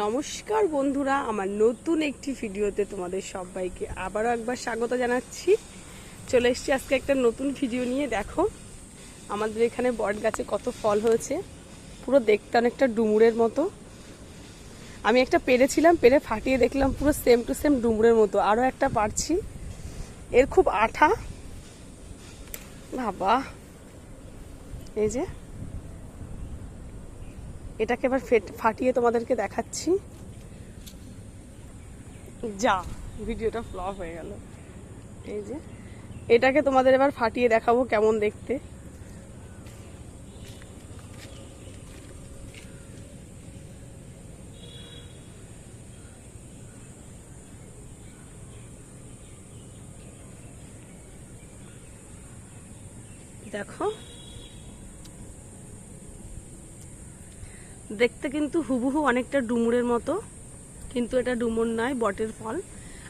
নমস্কার বন্ধুরা, আমার নতুন একটি ভিডিওতে তোমাদের সবাইকে আবারও একবার স্বাগত জানাচ্ছি। চলে এসেছি আজকে একটা নতুন ভিডিও নিয়ে, দেখো। আমাদের এখানে বট গাছে কত ফল হয়েছে। পুরো দেখতে অনেকটা ডুমুরের মতো। আমি একটা পেরেছিলাম পেরে ফাটিয়ে দেখলাম পুরো সেম টু সেম ডুমুরের মতো। আরও একটা পারছি। এর খুব আঠা। বাবা। এই যে এটাকে এবার ফেট- ফাটিয়ে তোমাদেরকে দেখাচ্ছি। যা, ভিডিওটা ফ্লপ হয়ে গেল। এই যে, এটাকে তোমাদের এবার ফাটিয়ে দেখাবো কেমন দেখতে। দেখো দেখতে কিন্তু হুবহু অনেকটা ডুমুরের মতো, কিন্তু এটা ডুমুর নয়, বটের ফল।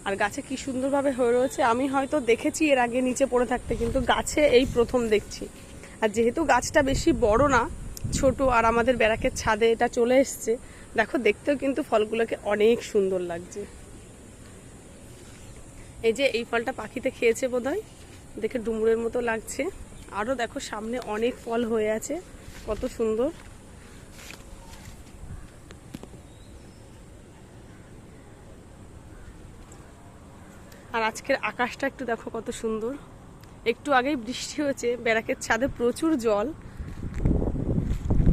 আর গাছে কি সুন্দরভাবে হয়ে রয়েছে, আমি হয়তো দেখেছি এর আগে নিচে পড়ে থাকতে, কিন্তু গাছে এই প্রথম দেখছি। আর যেহেতু গাছটা বেশি বড় না, ছোট, আর আমাদের ব্যারাকের ছাদে এটা চলে এসছে, দেখো, দেখতেও কিন্তু ফলগুলোকে অনেক সুন্দর লাগছে। এই যে এই ফলটা পাখিতে খেয়েছে বোধহয়, দেখে ডুমুরের মতো লাগছে। আরও দেখো, সামনে অনেক ফল হয়ে আছে, কত সুন্দর। আর আজকের আকাশটা একটু দেখো কত সুন্দর। একটু আগেই বৃষ্টি হয়েছে, ব্যারাকের ছাদে প্রচুর জল।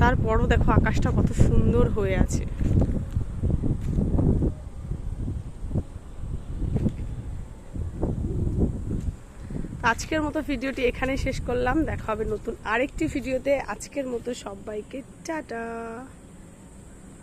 তারপরও দেখো আকাশটা কত সুন্দর হয়ে আছে। আজকের মতো ভিডিওটি এখানেই শেষ করলাম। দেখা হবে নতুন আরেকটি ভিডিওতে। আজকের মতো সবাইকে, টাটা।